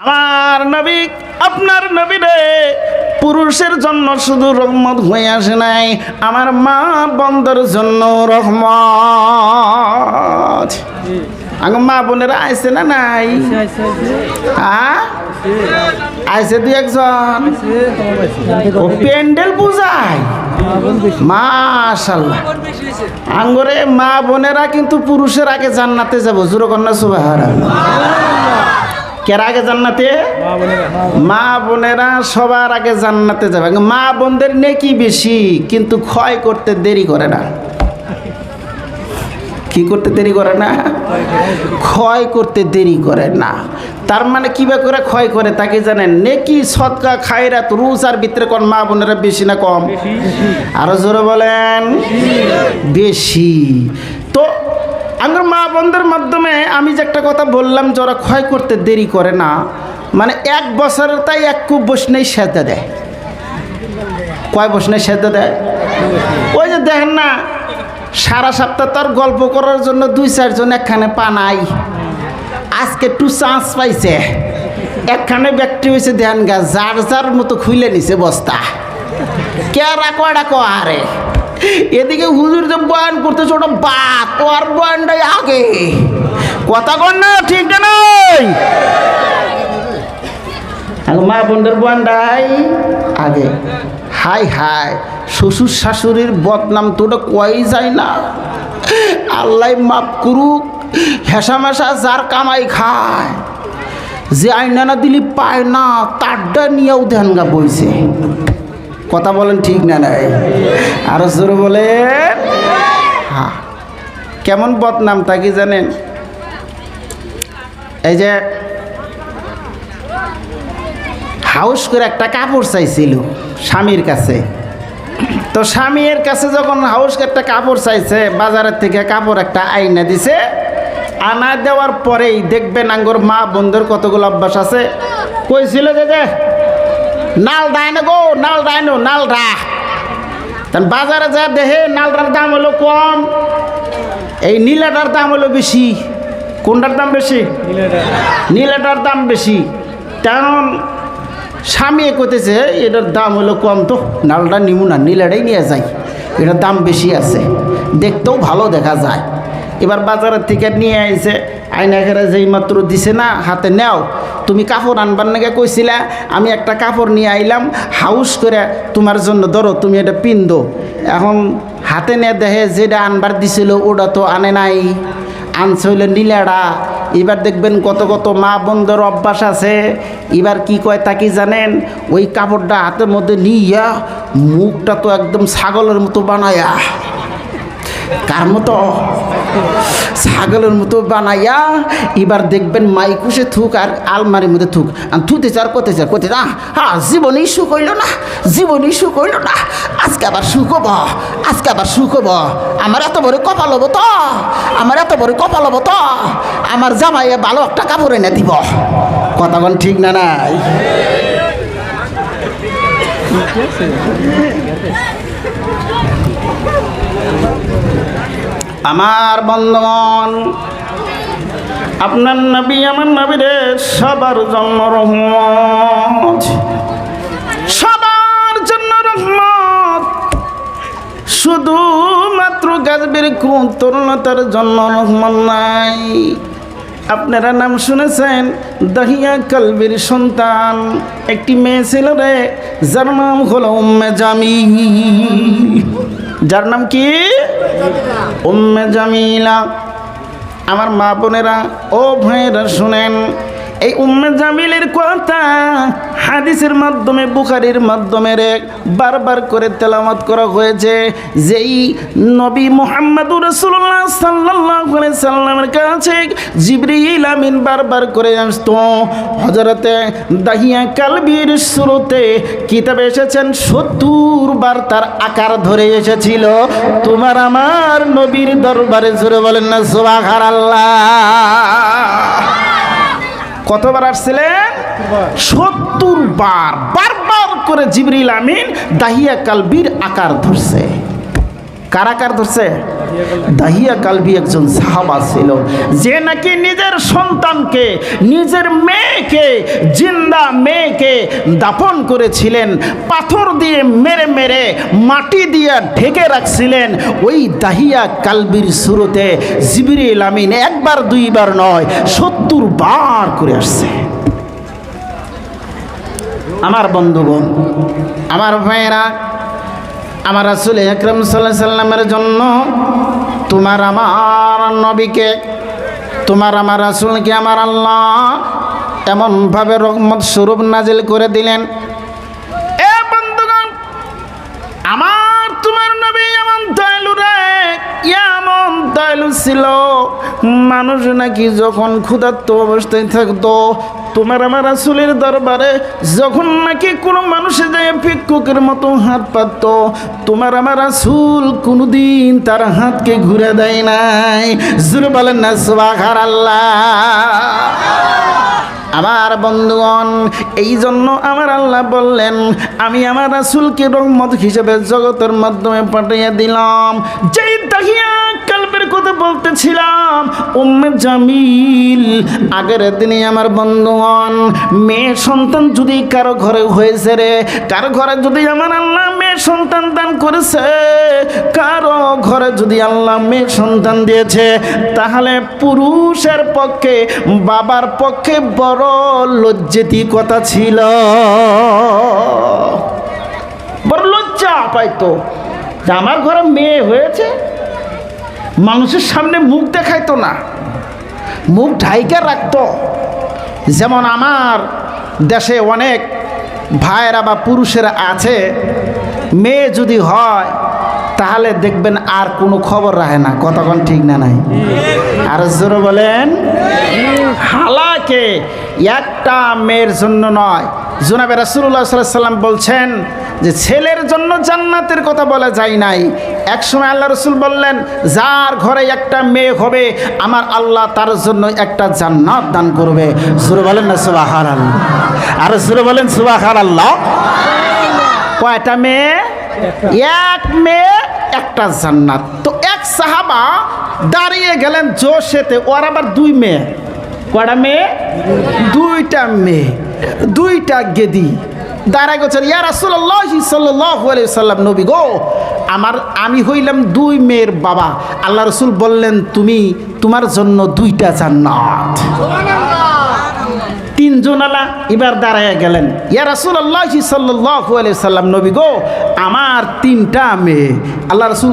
আমার নবী, আপনার নবী রে, পুরুষের জন্য শুধু রহমত হয়ে আসে নাই, আমার মা বন্ধের জন্য রহমত। আমার মা বোনেরা আইসে না নাই? হ্যাঁ? আইসে দুই একজন। ও প্যান্ডেল মাশাল্লাহ। আঙ্গরে মা বোনেরা কিন্তু পুরুষের আগে জান্নাতে যাব জুরকন্যা সুবাহার কের আগে জান্নাতে? মা বোনেরা সবার আগে জান্নাতে যাবে। মা বোনদের নেকি বেশি কিন্তু ক্ষয় করতে দেরি করে না। কি করতে দেরি করে না? ক্ষয় করতে দেরি করে না। তার মানে কীভাবে করে ক্ষয় করে তাকে জানেন? নেকি সৎকা খায়রাত রুজ আর ভিতরে কোন মা বোনেরা বেশি না কম? আরও জোরে বলেন। বেশি। তো আমার মা বোনদের মাধ্যমে আমি যে একটা কথা বললাম যে ওরা ক্ষয় করতে দেরি করে না মানে এক বছরের তাই এক কুব বসনেই সেদ্ধা দেয়। কয় বসনে সেদ্ধা দেয়? ওই যে দেখেন না, সারা সপ্তাহ তোর গল্প করার জন্য দুই চারজন একখানে পানাই আজকে একটু চান্স পাইছে। একখানে ব্যক্তি হয়েছে ধ্যান গা, যার যার মতো খুলে নিছে বস্তা। কে রাখো ডাকো আরে। এদিকে হুজুর যে বয়ান করতেছে, ওটা বাপ আর বয়ানটাই আগে। কথা কন না, ঠিক না নয় মা বোনদের বয়ানটাই আগে। হাই হাই, শ্বশুর শাশুড়ির বদনাম তো ওটা কই যায় না। আল্লাহ মাফ করুক, হেসা মেশা যার কামাই খায়, যে আইনানা দিলি পায় না, তারটা নিয়েও ধ্যান গা বইছে। কথা বলেন ঠিক না নাই আরও জোরে বলেন হ্যাঁ কেমন বদনামটা কি জানেন? এই যে হাউস করে একটা কাপড় চাইছিল স্বামীর কাছে। তো স্বামীর কাছে যখন হাউস একটা কাপড় চাইছে, বাজারের থেকে কাপড় একটা আইনা দিছে, আনা দেওয়ার পরেই দেখবেন আঙ্গুর মা বন্ধুর কতগুলো অভ্যাস আছে। কইছিল যে নাল দায় না গো, নাল দায় না, নাল রা। তখন বাজারে যা দেহে নালটার দাম হলো কম, এই নীলাটার দাম হলো বেশি। কোনটার দাম বেশি? নীলাটার দাম বেশি। কারণ স্বামী কইতেছে, এটার দাম হলো কম তো, নালটা নিমু না, নীলাটাই নিয়ে যাই। এটার দাম বেশি আছে, দেখতেও ভালো দেখা যায়। এবার বাজারের থেকে নিয়ে আইছে আয়না ঘরে যেই মাত্র দিছে না, হাতে নেও তুমি কাপড় আনবার নাকি কইছিলা, আমি একটা কাপড় নিয়ে আইলাম, হাউস করে তোমার জন্য, ধরো তুমি এটা পিন্দো। এখন হাতে নিয়ে দেখে যেটা আনবার দিছিল, ওটা তো আনে নাই। আনছে হইলে নীলাড়া। এবার দেখবেন কত কত মা বন্ধুর অভ্যাস আছে। এবার কি কয় তা কি জানেন? ওই কাপড়টা হাতের মধ্যে নিয়া মুখটা তো একদম ছাগলের মতো বানায়া। কার মতো? ছাগলের মতো বানাইয়া এবার দেখবেন মাইকুসে থুক আর আলমারির মধ্যে থুক। আর থুতে চার, কোতে চার, কোতে না হ্যাঁ জীবনেই সুখ হইল না জীবনেই সুখ হইল না। আজকে আবার সুখ হব, আজকে আবার সুখ হব। আমার এত বড় কপাল হব তো, আমার এত বড় কপাল হব তো, আমার জামাইয়ে ভালো একটা কাপড় এনে দিব। কথাগণ ঠিক না নাই? আমার বন্ধুগণ, আপনার নবী, আমার নবীরে সবার জন্য রহমত। সবার জন্য রহমত। শুধুমাত্র কোন তরুণতার জন্য রহমত নাই। আপনারা নাম শুনেছেন, দহিয়া কলবির সন্তান। একটি মেয়ে ছিল রে, যার নাম হলো উম্মে জামি যার নাম কি? উম্মে জামিলা আমার মা বোনেরা ও ভাইয়েরা শুনেন। এই উম্মে জামিলের কথা হাদিসের মাধ্যমে, বুখারির মাধ্যমে বারবার করে তেলামত করা হয়েছে যেই নবী মোহাম্মদুর রসুল্লাহ সাল্লাহ সাল্লামের কাছে জিবরিল আমিন বারবার করে আসতো। হজরতে দাহিয়া কালবির শুরুতে কিতাবে এসেছেন, সত্তর বার তার আকার ধরে এসেছিল। তোমার আমার নবীর দরবারে জুড়ে বলেন না সোবাহার আল্লাহ কতবার আসছিলেন? সত্তর বার বারবার করে জিবরিল আমিন দাহিয়া কালবির আকার ধরছে। কার আকার ধরছে? দাহিয়া কালবি একজন সাহাবা ছিল। যে নাকি নিজের সন্তানকে, নিজের মেয়েকে, জিন্দা মেয়েকে দাপন করেছিলেন, পাথর দিয়ে মেরে মেরে মাটি দিয়ে ঢেকে রাখছিলেন, ওই দাহিয়া কালবির শুরুতে জিবিরিল আমিন একবার, দুইবার নয়, সত্তর বার করে আসছে। আমার বন্ধুগণ, আমার ভাইয়েরা আমার রাসুল একরম সাল্লাহ সাল্লামের জন্য তোমার আমার নবীকে, তোমার আমার রাসুলকে আমার আল্লাহ এমনভাবে রহমত স্বরূপ নাজিল করে দিলেন। আমার তোমার নবী এমন দয়ালু রে, এমন দয়ালু ছিল। মানুষ নাকি যখন ক্ষুধার্ত অবস্থায় থাকতো তোমার আমার আসলের দরবারে যখন নাকি কোনো মানুষে যায় ভিক্ষুকের মতো হাত পাতত, তোমার আমার আসুল কোনোদিন তার হাতকে ঘুরে দেয় নাই। জুড়ে বলেন না সুবাখার আল্লাহ আমার বন্ধুগণ, এই জন্য আমার আল্লাহ বললেন, আমি আমার রাসুলকে রহমত হিসেবে জগতের মাধ্যমে পাঠিয়ে দিলাম। যেই কথা বলতেছিলাম, উম্মে জামিল, আগের দিনে আমার বন্ধুগণ, মেয়ে সন্তান যদি কারও ঘরে হয়েছে রে, কারও ঘরে যদি আমার আল্লাহ মেয়ে সন্তান দান করেছে, কারও ঘরে যদি আল্লাহ মেয়ে সন্তান দিয়েছে, তাহলে পুরুষের পক্ষে, বাবার পক্ষে বড় লজ্জেতি কথা ছিল। বড় লজ্জা পাইতো আমার ঘরে মেয়ে হয়েছে মানুষের সামনে মুখ দেখাইতো না। মুখ ঢাইকে রাখতো। যেমন আমার দেশে অনেক ভাইয়েরা বা পুরুষেরা আছে, মেয়ে যদি হয়, তাহলে দেখবেন আর কোনো খবর রাখে না। কতক্ষণ ঠিক না নাই? আর জোরে বলেন, হালাকে একটা মেয়ের জন্য নয়। জুনাবে রাসুল্লাহ সাল্লাম বলছেন যে ছেলের জন্য জান্নাতের কথা বলা যায় নাই। একসময় আল্লাহ রসুল বললেন, যার ঘরে একটা মেয়ে হবে, আমার আল্লাহ তার জন্য একটা জান্নাত দান করবে। সুরে বলেন না সুবাহার আল্লাহ আর সুরে বলেন সুবাহার আল্লাহ কয়টা মেয়ে? এক মেয়ে, একটা জান্নাত। তো এক সাহাবা দাঁড়িয়ে গেলেন জোশেতে, ওর আবার দুই মেয়ে। কয়টা মেয়ে? দুইটা মেয়ে, দুইটা গেদি। দাঁড়ায় গেছেন ইয়া আলাইহি সাল্লাম নবী গো, আমার, আমি হইলাম দুই মেয়ের বাবা। আল্লাহ রসুল বললেন, তুমি তোমার জন্য দুইটা জান্নাত। তিনজন আলা এবার দাঁড়ায় গেলেন, ইয়া রাসূলুল্লাহ সাল্লাল্লাহু আলাইহি সাল্লাম নবী গো, আমার তিনটা মেয়ে। আল্লাহ রসুল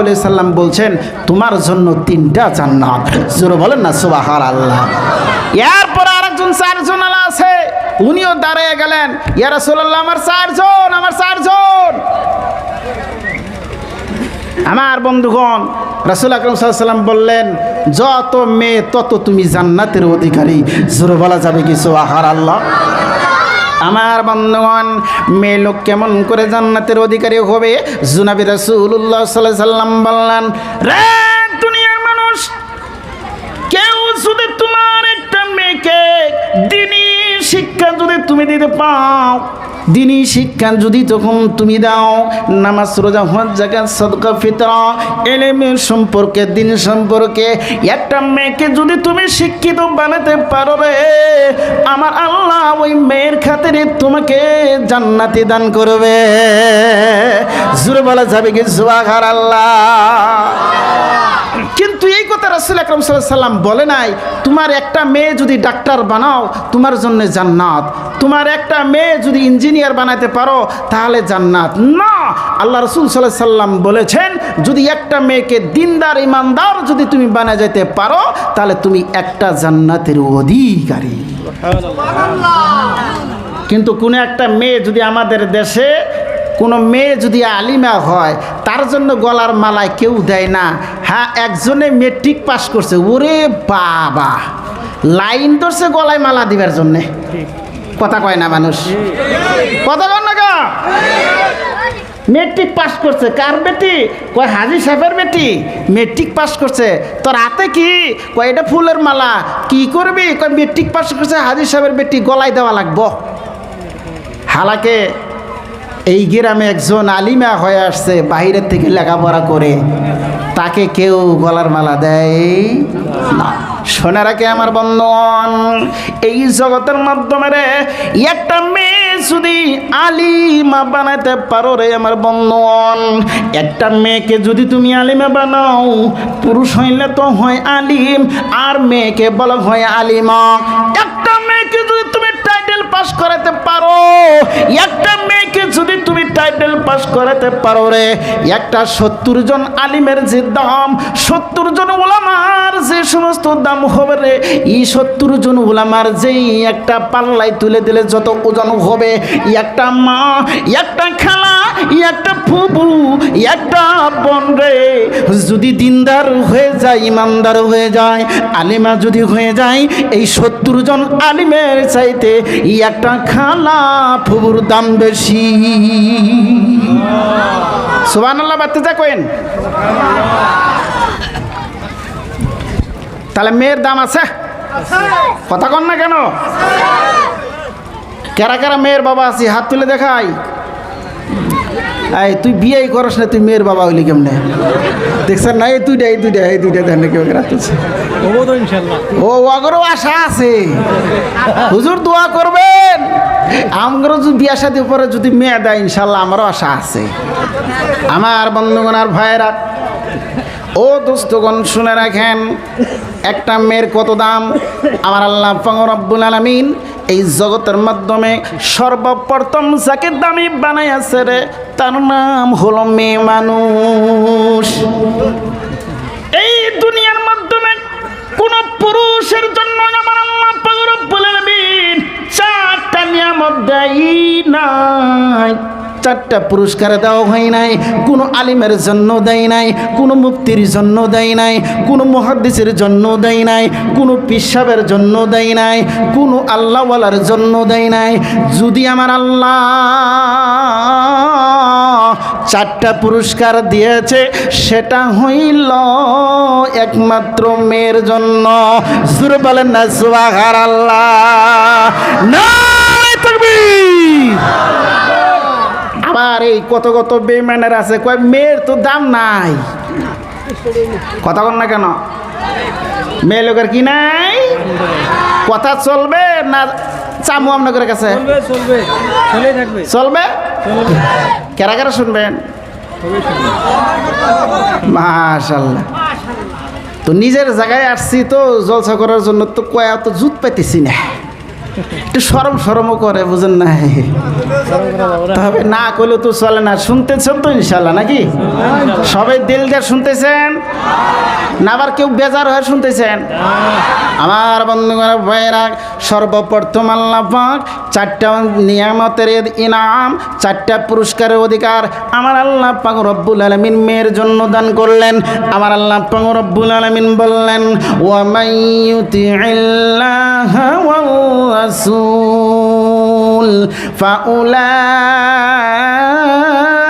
আলাইহি সাল্লাম বলছেন, তোমার জন্য তিনটা জান্নাত। জোরে বলেন না, সুবহানাল্লাহ। এরপর আরেকজন, চারজন আলা আছে। উনিও দাঁড়ায় গেলেন, ইয়া রাসূলুল্লাহ, আমার চারজন আমার চারজন। আমার বন্ধুগণ, রাসুল আকরম সাল্লাম বললেন, যত মেয়ে, তত তুমি জান্নাতের অধিকারী। জোরে বলা যাবে কিছু আহার আল্লাহ আমার বন্ধুগণ, মেয়ে লোক কেমন করে জান্নাতের অধিকারী হবে? জুনাবি রাসুল্লাহ সাল্লাহ সাল্লাম বললেন, রে দুনিয়ার মানুষ, কেউ যদি তোমার একটা মেয়েকে দিনই শিক্ষা যদি তুমি দিতে পাও দিনই শিক্ষা যদি তখন তুমি দাও, নামাজ, রোজা, হজ জায়গা সদকা, ফিতরা, এলেমের সম্পর্কে, দিন সম্পর্কে, একটা মেয়েকে যদি তুমি শিক্ষিত বানাতে পারো রে আমার আল্লাহ ওই মেয়ের খাতিরে তোমাকে জান্নাতি দান করবে। জুড়ে বলা যাবে কি জুয়াঘার আল্লাহ এই কথা রাসুল আকরম সাল্লাম বলে নাই তোমার একটা মেয়ে যদি ডাক্তার বানাও তোমার জন্য জান্নাত। তোমার একটা মেয়ে যদি ইঞ্জিনিয়ার বানাতে পারো তাহলে জান্নাত। না আল্লাহ রসুল সাল্লাহ সাল্লাম বলেছেন যদি একটা মেয়েকে দিনদার ইমানদার যদি তুমি বানা যেতে পারো তাহলে তুমি একটা জান্নাতের অধিকারী। কিন্তু কোনো একটা মেয়ে যদি আমাদের দেশে কোনো মেয়ে যদি আলিমা হয়, তার জন্য গলার মালায় কেউ দেয় না। হ্যাঁ একজনে মেট্রিক পাস করছে। ওরে বাবা! লাইন ধরছে গলায় মালা দিবার জন্যে। কথা কয় না মানুষ। কথা কয় না মেট্রিক পাস করছে। কার বেটি? কয় হাজি সাহেবের বেটি। মেট্রিক পাস করছে। তোর হাতে কি? কয়, এটা ফুলের মালা। কি করবি? কয় মেট্রিক পাস করছে, হাজি সাহেবের বেটি গলায় দেওয়া লাগবো। হালাকে এই গ্রামে একজন আলিমা হয়ে আসছে, বাহিরের থেকে লেখাপড়া করে। তাকে কেউ গলার মালা দেয় না। শোনে রাখে আমার বন্ধন, এই জগতের মাধ্যমে রে, একটা মেয়ে যদি আলিমা বানাইতে পারো রে আমার বন্ধন। একটা মেয়েকে যদি তুমি আলিমা বানাও, পুরুষ হইলে তো হয় আলিম, আর মেয়েকে বলা হয় আলিমা। একটা মেয়েকে যদি তুমি টাইটেল পাস করাতে পারো যদি টাইটেল পাস করাতে পারো রে। একটা সত্তর জন আলিমের যে দাম, সত্তর জন ওলামার যে সমস্ত দাম হবে রে। এই সত্তর জন ওলামার যেই একটা পাল্লায় তুলে দিলে যত ওজন হবে, একটা মা, একটা খালা একটা ফুবু একটা বোন রে। যদি দিনদার হয়ে যায়, ইমানদার হয়ে যায়, আলিমা যদি হয়ে যায়, এই সত্তর জন আলিমের চাইতে একটা খালা ফুবুর দাম বেশি। সুবান আল্লাহ যা কেন তাহলে মেয়ের দাম আছে? কথা কন না কেন? কারা কারা মেয়ের বাবা আছি? হাত তুলে দেখাই। এই তুই বিয়েই করস না তুই মেয়ের বাবা হইলি কেমনে? দেখছেন না? এই দুইটা এই দুইটা এই দুইটা দেন কেউ রাখতেছে। ও অগরও আশা আছে। হুজুর দোয়া করবেন। আমগরও যদি বিয়া শাদী পরে যদি মেয়ে দেয় ইনশাল্লাহ আমারও আশা আছে। আমার বন্ধুগণ আর ভাইয়েরা ও দোস্তগণ শুনে রাখেন একটা মেয়ের কত দাম? আমার আল্লাহ রব্বুল আলমিন এই জগতের মাধ্যমে সর্বপ্রথম যাকে দামি বানাইয়াছে রে, তার নাম হল মেয়ে মানুষ। এই দুনিয়ার মাধ্যমে কোন পুরুষের জন্য আমার আল্লাহ পাক বলে চারটা নিয়ামত দেয় নাই। চারটা পুরস্কার দেওয়া হয় নাই, কোনো আলিমের জন্য দেয় নাই, কোনো মুক্তির জন্য দেয় নাই, কোনো মহাদ্দিসের জন্য দেয় নাই, কোনো পিসাবের জন্য দেয় নাই, কোনো আল্লাহওয়ালার জন্য দেয় নাই। যদি আমার আল্লাহ চারটা পুরস্কার দিয়েছে, সেটা হইল একমাত্র মেয়ের জন্য। সুর বলেন না সুবাহার আল্লাহ নারায়ে আবার এই কত কত বেমানের আছে কয় মেয়ের তো দাম নাই। কথা কন না কেন? মেয়ে লোকের কি নাই? কথা চলবে না চামু আপনাদের কাছে? চলবে কারা কারা শুনবেন? মাশাল্লাহ তো নিজের জায়গায় আসছি তো জলসা করার জন্য তো কয়া তো জুত পাইতেছি না। একটু সরম সরমও করে, বুঝেন না? তবে না করলেও তো চলে না। শুনতেছেন তো ইনশাল্লাহ নাকি? সবাই দিল দিয়ে শুনতেছেন? না আবার কেউ বেজার হয়ে শুনতেছেন? আমার বন্ধুগণ, ভাইয়েরা, সর্বপ্রথম আল্লাহ চারটা নিয়ামতের ইনাম, চারটা পুরস্কারের অধিকার আমার আল্লাহ পাক রব্বুল আলমিন মেয়ের জন্য দান করলেন। আমার আল্লাহ পাক রব্বুল আলমিন বললেন ওয়ামাইয়ুতিল্লাহ ওয়ার রাসূল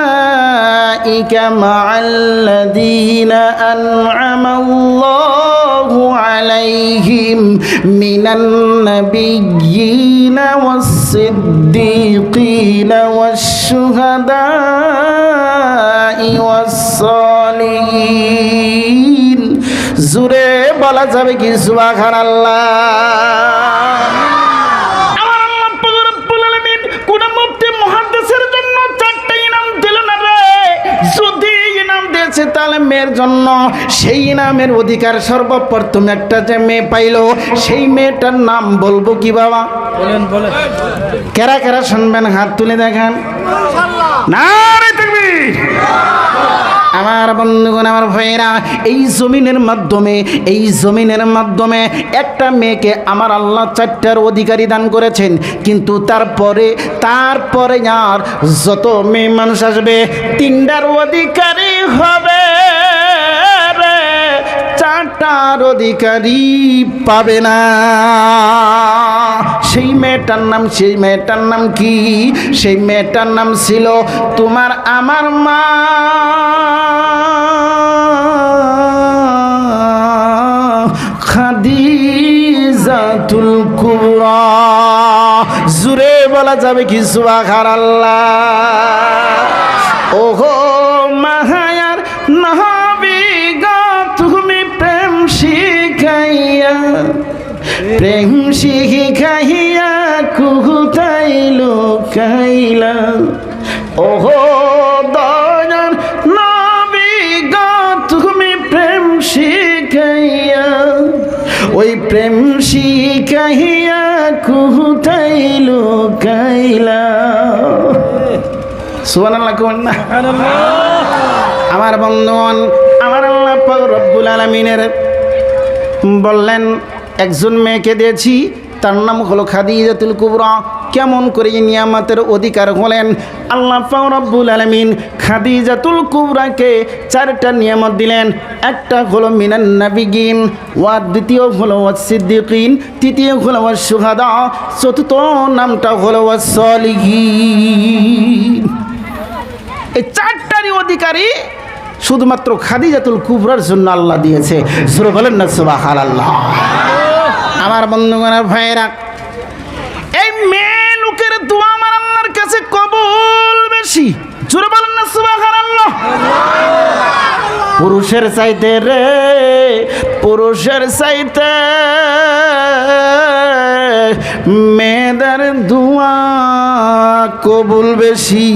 فأولئك مع الذين أنعم الله عليهم من النبيين والصديقين والشهداء والصالحين জুরে বলা যাবে কি সুবাখান আল্লাহ দিয়েছে তাহলে মেয়ের জন্য। সেই নামের অধিকার সর্বপ্রথম একটা যে মেয়ে পাইল সেই মেয়েটার নাম বলব কি বাবা? বলেন বলেন। কেরা কেরা শুনবেন? হাত তুলে দেখেন। না রে তাকবীর! আমার বন্ধুগণ, আমার ভাইয়েরা, এই জমিনের মাধ্যমে, এই জমিনের মাধ্যমে একটা মেয়েকে আমার আল্লাহ চারটার অধিকারী দান করেছেন। কিন্তু তারপরে তারপরে আর যত মেয়ে মানুষ আসবে, তিনটার অধিকারী হবে চারটার অধিকারী পাবে না। সেই মেয়েটার নাম, সেই মেয়েটার নাম কি? সেই মেয়েটার নাম ছিল তোমার আমার মা। তুল কুবরা। জুরে বলা যাবে কি সুবাখার আল্লাহ ওহো মাহায়ার নহবি তুমি প্রেম শিখাইয়া প্রেম শিখাইয়া কুহুতাই লোকাইলা। ওহো দয়ার নবী তুমি প্রেম শিখাইয়া, ওই প্রেম শিখাইয়া কুহুতাইল কাইলা সুবহানাল্লাহ কোন না? আমার বন্ধুগণ, আমার আল্লাহ রব্বুল আলামিনের বললেন, একজন মেয়েকে দিয়েছি তার নাম হলো খাদিজাতুল কুবরা। কেমন করে নিয়ামতের অধিকার হলেন? আল্লাহ পাক রব্বুল আলমিন খাদিজাতুল কুবরাকে চারটা নিয়ামত দিলেন। একটা হলো মিনান নাবিগিন, ওয়া দ্বিতীয় হলো সিদ্দিকিন, তৃতীয় হলো সুহাদা চতুর্থ নামটা হলো সলিহিন। এই চারটারই অধিকারী শুধুমাত্র খাদিজাতুল কুবরার জন্য আল্লাহ দিয়েছে। সুরে বলেন না সুবাহার আল্লাহ আমার বন্ধুগণের ভাইয়েরা, এই মেয়ে লোকের দোয়া আমার আল্লাহর কাছে কবুল বেশি। জোরে বলেন না পুরুষের চাইতে রে, পুরুষের চাইতে মেয়েদের দোয়া কবুল বেশি।